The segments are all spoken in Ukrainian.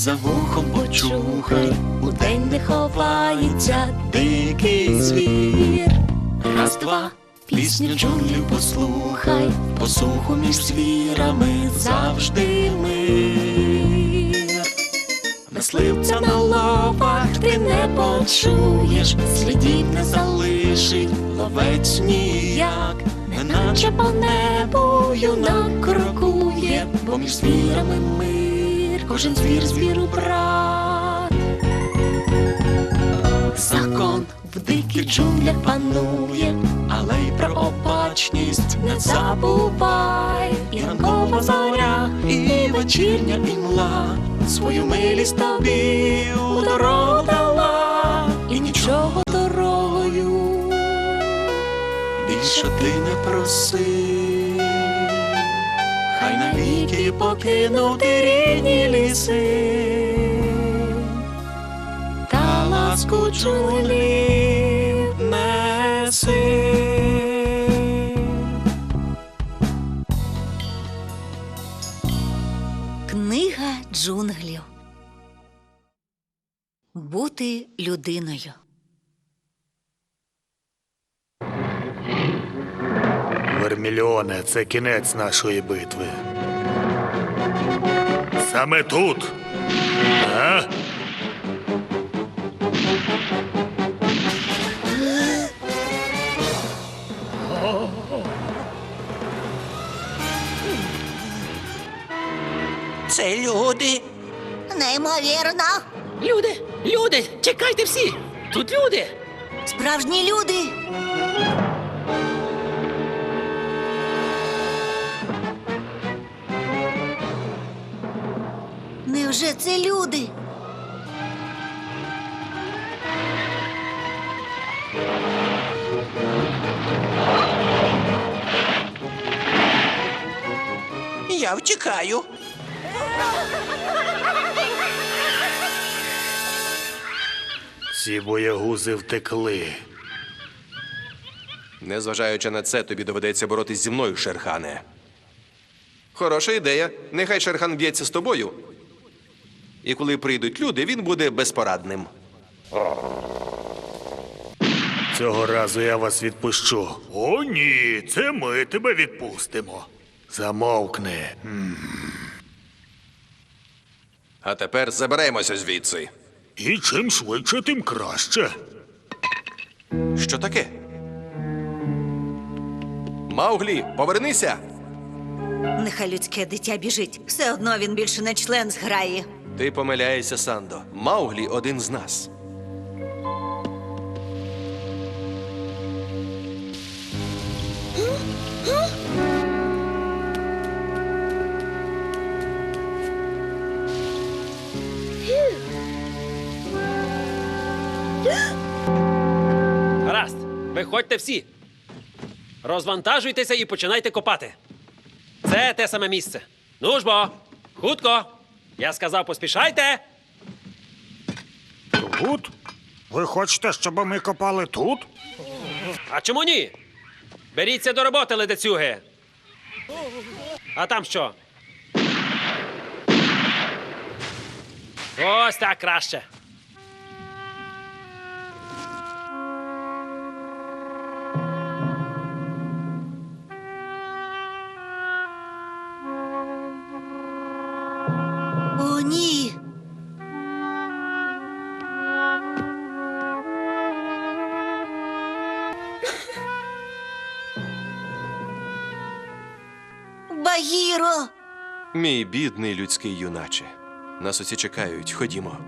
за вухом почухай, у день не ховається дикий звір. Раз, два, пісню джунглів послухай, посуху між звірами завжди мир. Мисливця на лапах ти не почуєш, слідів не залишить ловець ніяк, неначе по небу юнак крокує, бо між звірами мир, кожен звір звіру брат. Закон в диких джунглях панує, але й про опачність не забувай. І ранкова зоря, і вечірня імла свою милість тобі у дорогу дала, і нічого дорогою більше ти не проси. Навіки покинути рідні ліси та ласку джунглів неси. Книга джунглів. Бути людиною. Вермільоне, це кінець нашої битви. Саме тут. А? Це люди. Неймовірно. Люди, люди, чекайте всі. Тут люди. Справжні люди. Невже це люди? Я втікаю. Ці боягузи втекли. Незважаючи на це, тобі доведеться боротись зі мною, Шерхане. Хороша ідея. Нехай Шерхан б'ється з тобою. І коли прийдуть люди, він буде безпорадним. Цього разу я вас відпущу. О, ні, це ми тебе відпустимо. Замовкни. А тепер заберемося звідси. І чим швидше, тим краще. Що таке? Мауглі, повернися! Нехай людське дитя біжить. Все одно він більше не член зграї. Ти помиляєшся, Сандо. Мауглі один з нас. Гаразд, виходьте всі. Розвантажуйтеся і починайте копати. Це те саме місце. Ну ж бо, хутко. Я сказав, поспішайте. Тут? Ви хочете, щоб ми копали тут? А чому ні? Беріться до роботи, ледацюги. А там що? Ось так краще. Мій бідний людський юначе. Нас усі чекають, ходімо.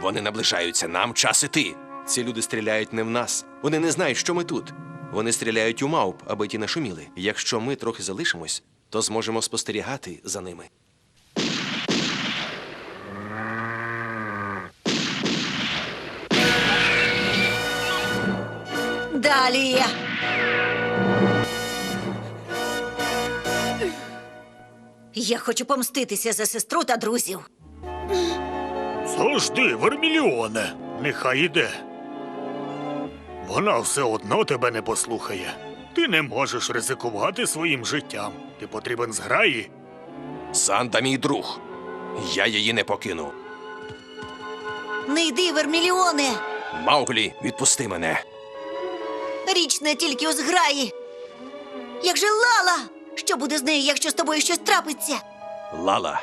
Вони наближаються, нам час іти. Ці люди стріляють не в нас. Вони не знають, що ми тут. Вони стріляють у мавп, аби ті не шуміли. Якщо ми трохи залишимось, то зможемо спостерігати за ними. Далі. Я хочу помститися за сестру та друзів. Завжди, Верміліоне, нехай іде. Вона все одно тебе не послухає. Ти не можеш ризикувати своїм життям. Ти потрібен зграї. Санда, мій друг. Я її не покину. Не йди, Верміліоне! Мауглі, відпусти мене. Річ не тільки у зграї. Як же Лала? Що буде з нею, якщо з тобою щось трапиться? Лала.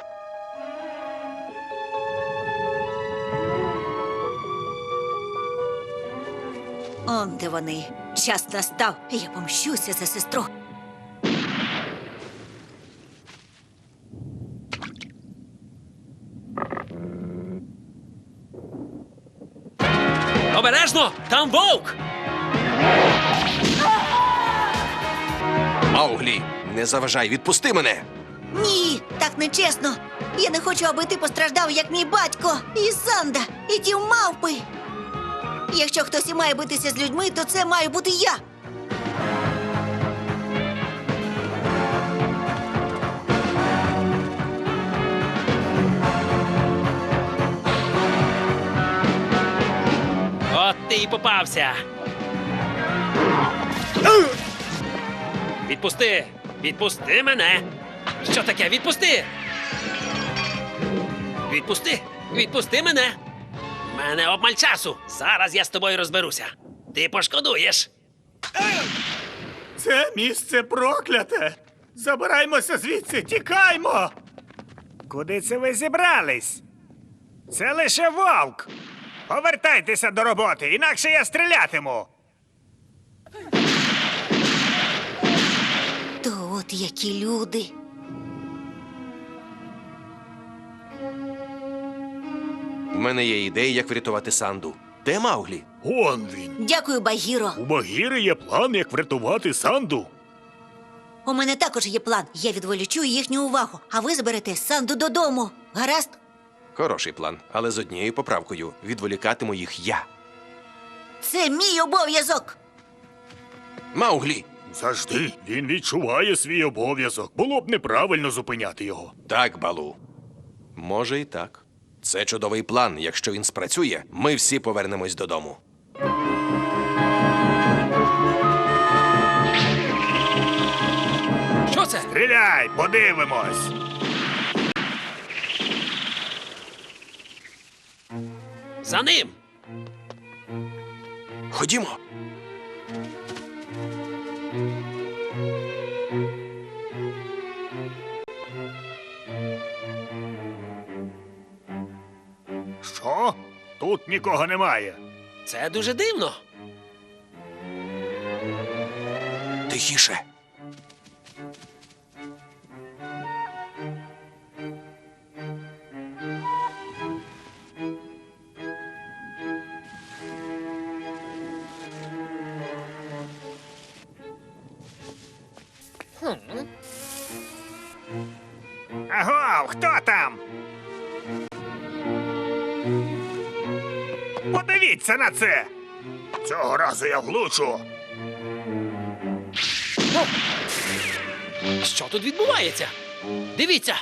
Он де вони. Час настав, я помщуся за сестру. Обережно! Там вовк! Мауглі, не заважай, відпусти мене. Ні, так нечесно. Я не хочу, аби ти постраждав, як мій батько, і Санда, і ті мавпи. Якщо хтось і має битися з людьми, то це має бути я. От ти і попався. Відпусти! Відпусти мене! Що таке? Відпусти! Відпусти! Відпусти мене! Мене обмаль часу! Зараз я з тобою розберуся. Ти пошкодуєш. Це місце прокляте. Забираймося звідси, тікаймо. Куди це ви зібрались? Це лише вовк. Повертайтеся до роботи, інакше я стрілятиму. То от які люди. В мене є ідея, як врятувати Санду. Де Мауглі? Он він. Дякую, Багіро. У Багіри є план, як врятувати Санду. У мене також є план. Я відволічу їхню увагу, а ви заберете Санду додому. Гаразд? Хороший план, але з однією поправкою відволікатиму їх я. Це мій обов'язок. Мауглі! Завжди він відчуває свій обов'язок. Було б неправильно зупиняти його. Так, балу. Може, і так. Це чудовий план. Якщо він спрацює, ми всі повернемось додому. Що це? Стріляй, подивимось. За ним! Ходімо. Тут нікого немає. Це дуже дивно. Тихіше. Це. Цього разу я влучу. Що тут відбувається? Дивіться!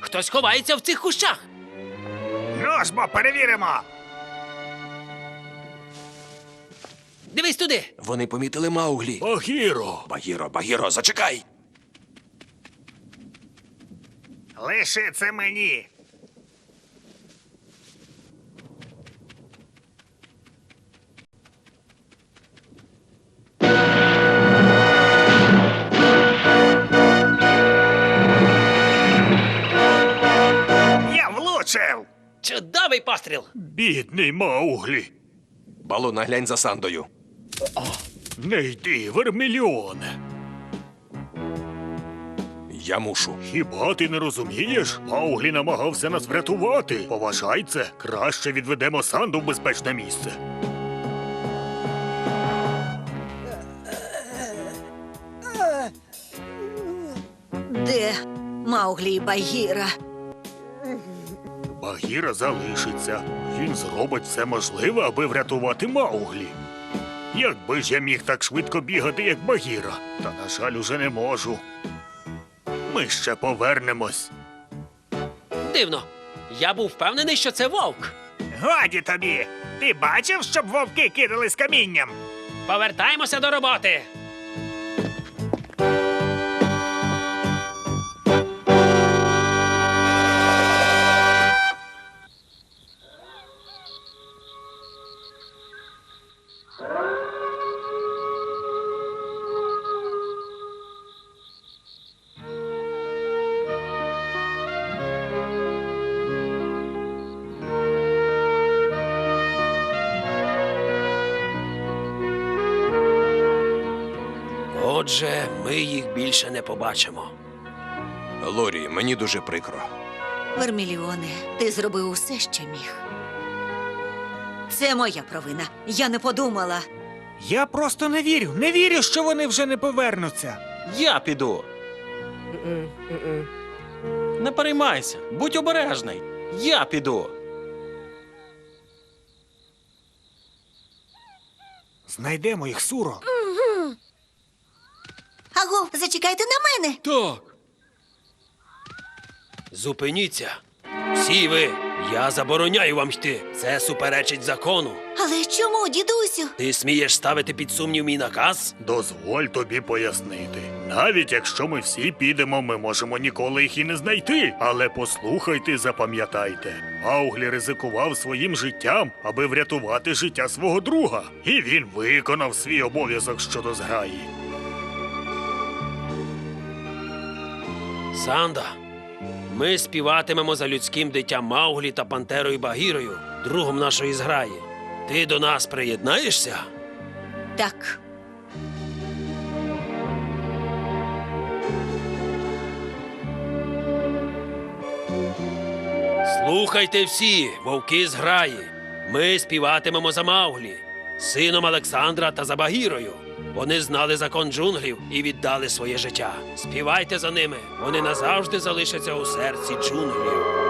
Хтось ховається в цих кущах. Ну ж бо перевіримо. Дивись туди. Вони помітили Мауглі. Багіро. Багіро, Багіро, зачекай. Лиши це мені. Чудовий постріл. Бідний Мауглі. Балу, наглянь за Сандою. Не йди, Вермільоне. Я мушу. Хіба ти не розумієш? Мауглі намагався нас врятувати. Поважай це. Краще відведемо Санду в безпечне місце. Де Мауглі і Багіра? Багіра залишиться. Він зробить все можливе, аби врятувати Мауглі. Якби ж я міг так швидко бігати, як Багіра, та, на жаль, уже не можу. Ми ще повернемось. Дивно. Я був впевнений, що це вовк. Годі тобі! Ти бачив, щоб вовки кидались камінням? Повертаємося до роботи. Отже, ми їх більше не побачимо. Лорі, мені дуже прикро. Верміліоне, ти зробив усе, що міг. Це моя провина. Я не подумала. Я просто не вірю. Не вірю, що вони вже не повернуться. Я піду. Не переймайся, будь обережний. Я піду. Знайдемо їх суро. Зачекайте на мене. Так. Зупиніться. Всі ви. Я забороняю вам йти. Це суперечить закону. Але чому, дідусю? Ти смієш ставити під сумнів мій наказ? Дозволь тобі пояснити. Навіть якщо ми всі підемо, ми можемо ніколи їх і не знайти. Але послухайте, і запам'ятайте. Мауглі ризикував своїм життям, аби врятувати життя свого друга. І він виконав свій обов'язок щодо зграї. Санда. Ми співатимемо за людським дитям Мауглі та Пантерою Багірою, другом нашої зграї. Ти до нас приєднаєшся? Так. Слухайте всі, вовки зграї. Ми співатимемо за Мауглі, сином Олександра та за Багірою. Вони знали закон джунглів і віддали своє життя. Співайте за ними. Вони назавжди залишаться у серці джунглів.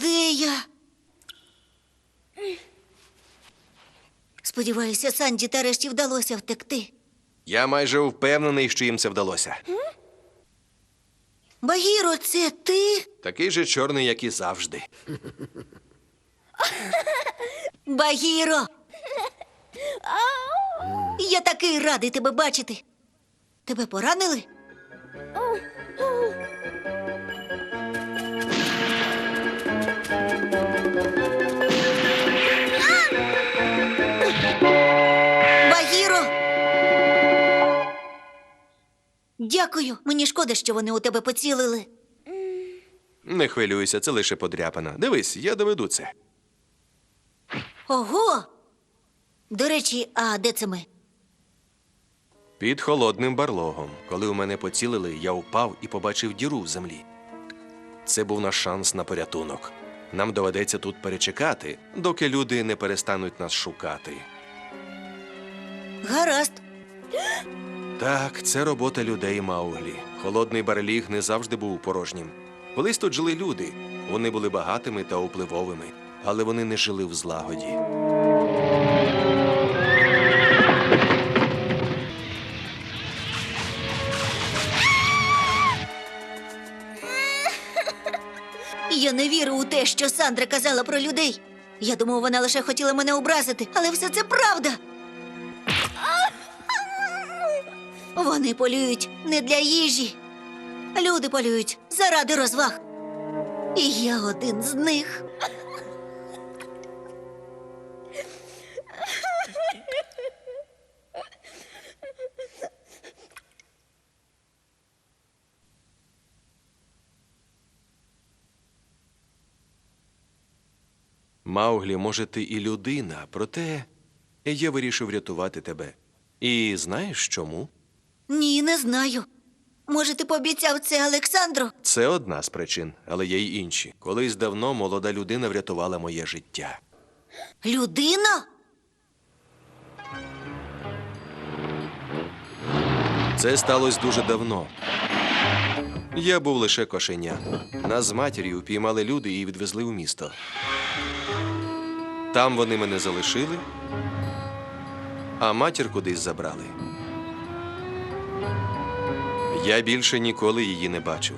Де я? Сподіваюся, Санді та решті вдалося втекти. Я майже впевнений, що їм це вдалося. Багіро, це ти? Такий же чорний, як і завжди. Багіро. Я такий радий тебе бачити. Тебе поранили? Дякую. Мені шкода, що вони у тебе поцілили. Не хвилюйся, це лише подряпина. Дивись, я доведу це. Ого. До речі, а де це ми? Під холодним барлогом. Коли у мене поцілили, я впав і побачив діру в землі. Це був наш шанс на порятунок. Нам доведеться тут перечекати, доки люди не перестануть нас шукати. Гаразд. Так, це робота людей Мауглі. Холодний барліг не завжди був порожнім. Колись тут жили люди. Вони були багатими та впливовими, але вони не жили в злагоді. Я не вірю у те, що Сандра казала про людей. Я думав, вона лише хотіла мене образити, але все це правда. Вони полюють не для їжі. Люди полюють заради розваг. І я один з них. Мауглі, може, ти і людина, проте я вирішив врятувати тебе. І знаєш чому? Ні, не знаю. Може, ти пообіцяв це Олександру? Це одна з причин, але є й інші. Колись давно молода людина врятувала моє життя. Людина? Це сталося дуже давно. Я був лише кошеня. Нас з матір'ю упіймали люди і відвезли у місто. Там вони мене залишили, а матір кудись забрали. Я більше ніколи її не бачив.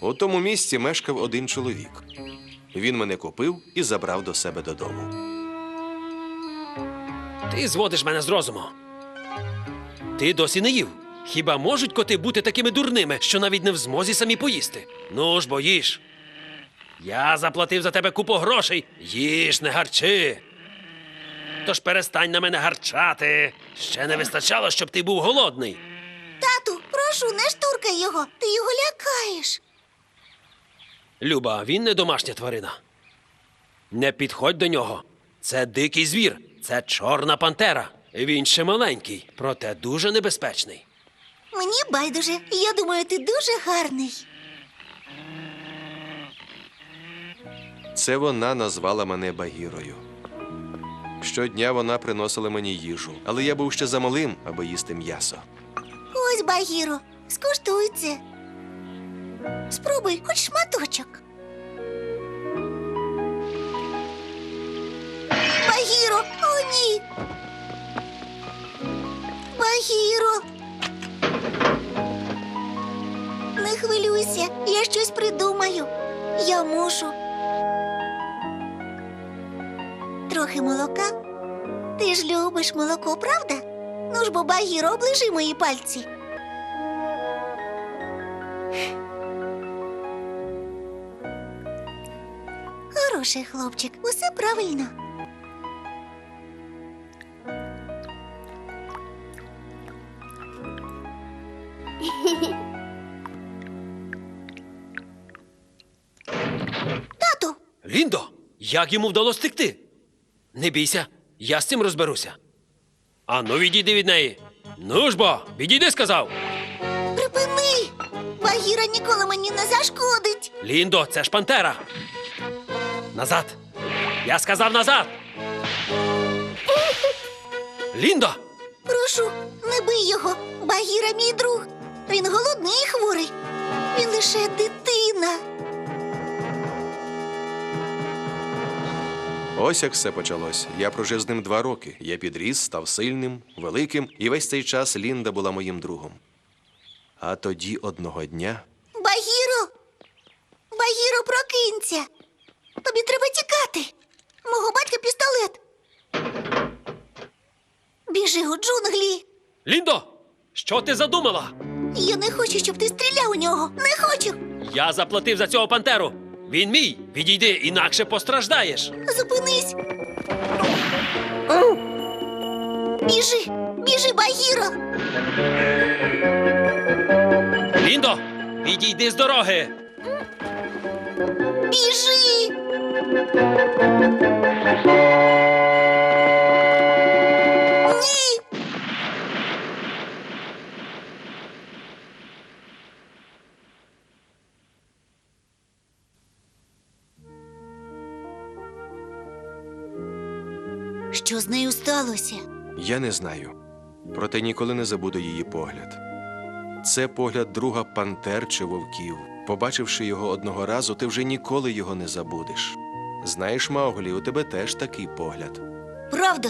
У тому місці мешкав один чоловік. Він мене купив і забрав до себе додому. Ти зводиш мене з розуму. Ти досі не їв. Хіба можуть коти бути такими дурними, що навіть не в змозі самі поїсти? Ну ж, бо їж. Я заплатив за тебе купу грошей. Їж, не гарчи. Тож перестань на мене гарчати. Ще не вистачало, щоб ти був голодний. Тату, прошу, не штуркай його. Ти його лякаєш. Люба, він не домашня тварина. Не підходь до нього. Це дикий звір, це чорна пантера. Він ще маленький, проте дуже небезпечний. Мені байдуже. Я думаю, ти дуже гарний. Це вона назвала мене Багірою. Щодня вона приносила мені їжу, але я був ще замалим, аби їсти м'ясо. Ось, Багіро, скуштуй це. Спробуй хоч шматочок. Багіро, о ні. Багіро. Не хвилюйся, я щось придумаю. Я мушу. Трохи молока. Ти ж любиш молоко, правда? Ну ж бо, Багіро, оближи мої пальці. Хороший хлопчик, усе правильно. Тату, Ліндо, як йому вдалося втекти? Не бійся, я з цим розберуся. Ану, відійди від неї. Ну ж бо, відійди, сказав. припини! Багіра ніколи мені не зашкодить. Ліндо, це ж пантера. Назад. Я сказав назад. Ліндо, Прошу, не бий його. Багіра мій друг. Він голодний і хворий. Він лише дитина. Ось як все почалось. Я прожив з ним два роки. Я підріс, став сильним, великим, і весь цей час Лінда була моїм другом. А тоді одного дня Багіро! Багіро, прокинься! Тобі треба тікати. Мого батька пістолет. Біжи у джунглі. Ліндо, що ти задумала? Я не хочу, щоб ти стріляв у нього. Не хочу. Я заплатив за цього пантеру. Він мій. Відійди, інакше постраждаєш. Зупинись. Біжи, біжи, Багіро. Ліндо, відійди з дороги. Біжи. Що з нею сталося? я не знаю, проте ніколи не забуду її погляд. Це погляд друга пантер чи вовків. Побачивши його одного разу, ти вже ніколи його не забудеш. Знаєш, Мауглі, у тебе теж такий погляд. Правда?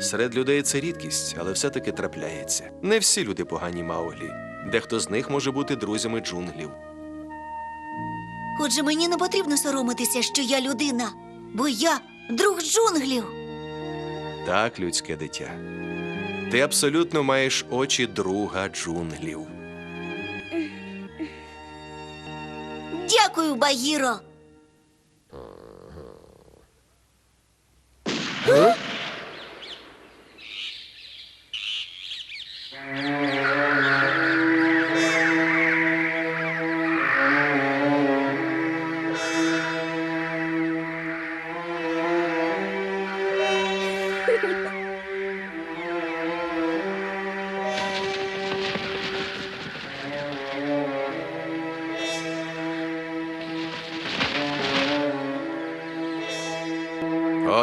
Серед людей це рідкість, але все-таки трапляється. Не всі люди погані Мауглі. Дехто з них може бути друзями джунглів. Отже, мені не потрібно соромитися, що я людина, бо я друг джунглів. Так, людське дитя. Ти абсолютно маєш очі друга джунглів. Дякую, Багіро. От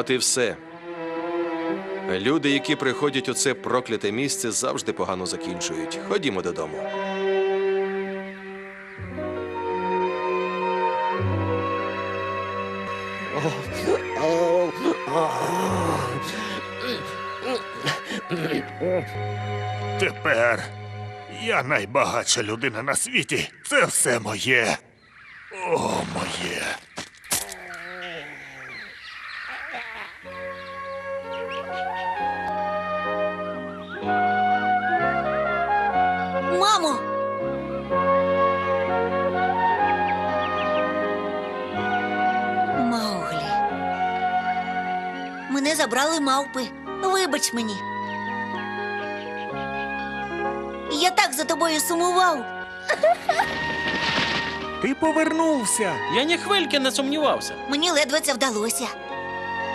і все. Люди, які приходять у це прокляте місце, завжди погано закінчують. Ходімо додому. Тепер я найбагатша людина на світі. Це все моє. О, моє. Забрали мавпи. Вибач мені. Я так за тобою сумував. Ти повернувся. Я ні хвильки не сумнівався. Мені ледве це вдалося.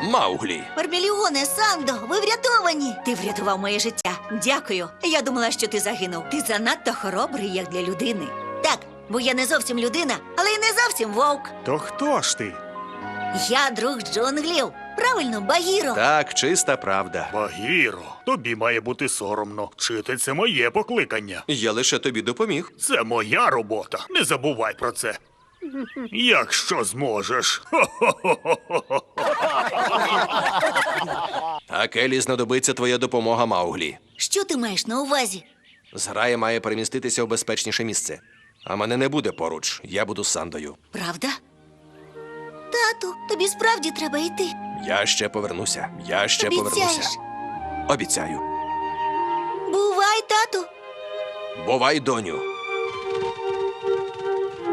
Мауглі. Мармеліоне, Сандо, ви врятовані. Ти врятував моє життя. Дякую. Я думала, що ти загинув. Ти занадто хоробрий, як для людини. Так, бо я не зовсім людина, але й не зовсім вовк. То хто ж ти? Я друг джунглів. Правильно, Багіро. Так, чиста правда. Багіро, тобі має бути соромно. Вчити це моє покликання. Я лише тобі допоміг. Це моя робота. Не забувай про це. Якщо зможеш. Хо-хо-хо-хо-хо. Так, Елі, знадобиться твоя допомога Мауглі. Що ти маєш на увазі? Зграя має переміститися у безпечніше місце. А мене не буде поруч. Я буду з Сандою. Правда? Тату, тобі справді треба йти. Я ще повернуся. Я ще Обіцяєш? повернуся. Обіцяю. Бувай, тату. Бувай, доню.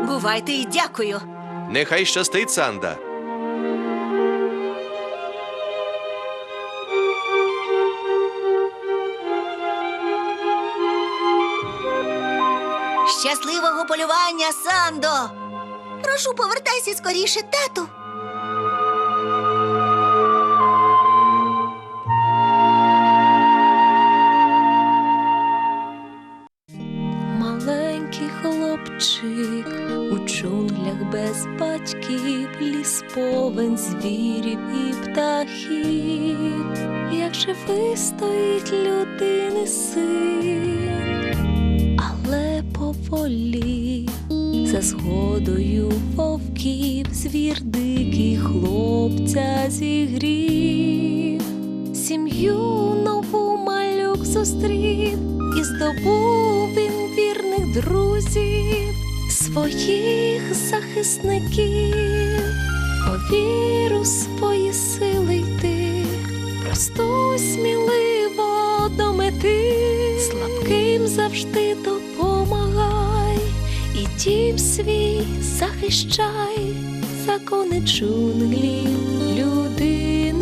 Бувайте і дякую. Нехай щастить, Санда. Щасливого полювання, Сандо! Прошу, повертайся скоріше, тату. Маленький хлопчик у джунглях без батьків, ліс повен звірів і птахів, як же вистоїть людини захисників, повір у свої сили йти, просто сміливо до мети, слабким завжди допомагай, і дім свій захищай, закони джунглів, люди.